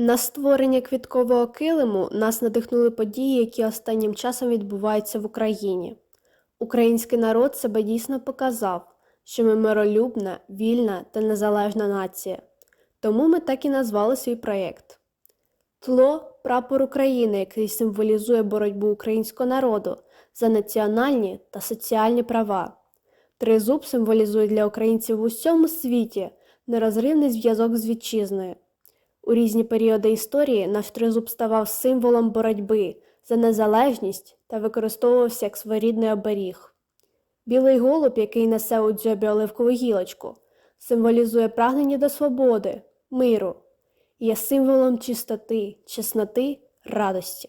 На створення квіткового килиму нас надихнули події, які останнім часом відбуваються в Україні. Український народ себе дійсно показав, що ми миролюбна, вільна та незалежна нація. Тому ми так і назвали свій проєкт. Тло прапор України, який символізує боротьбу українського народу за національні та соціальні права. Тризуб символізує для українців в усьому світі нерозривний зв'язок з вітчизною. У різні періоди історії наш тризуб ставав символом боротьби за незалежність та використовувався як своєрідний оберіг. Білий голуб, який несе у дзьобі оливкову гілочку, символізує прагнення до свободи, миру, є символом чистоти, чесноти, радості.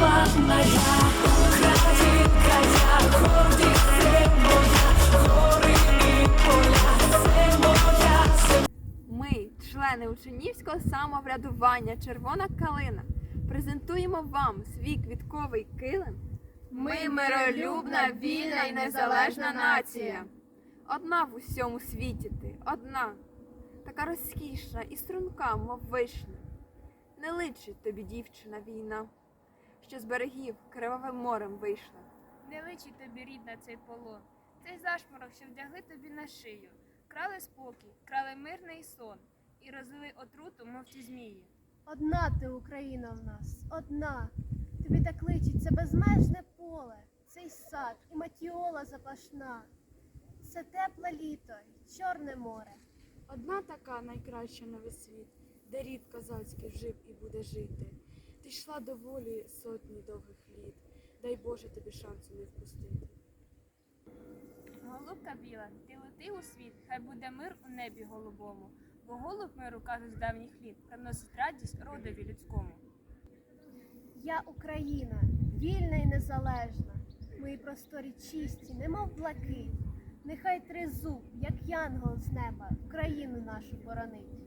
що не я, Українка, я гордість, це гори і поля, це земля. Ми, члени учнівського самоврядування Червона калина, презентуємо вам свій квітковий килим. Ми миролюбна, вільна і незалежна нація. Одна в усьому світі ти, одна, така розкішна і струнка, мов вишня. Не личить тобі, дівчина, війна, що з берегів кривавим морем вийшла. Не личить тобі рідна цей полон, цей зашморок, що вдягли тобі на шию. Крали спокій, крали мирний сон і розлили отруту, мов ті змії. Одна ти Україна в нас, одна. Тобі так личить це безмежне поле, цей сад і матіола запашна. Це тепле літо, й чорне море. Одна така найкраща на весь світ, де рід козацький жив і буде жити. Ти йшла до волі сотні довгих літ, дай Боже тобі шансу не впустити. Голубка біла, ти лети у світ, хай буде мир у небі голубому, бо голуб миру, кажуть з давніх літ, приносить радість родові людському. Я Україна, вільна і незалежна. Мої просторі чисті, немов блакить. Нехай тризуб, як янгол з неба, Україну нашу боронить.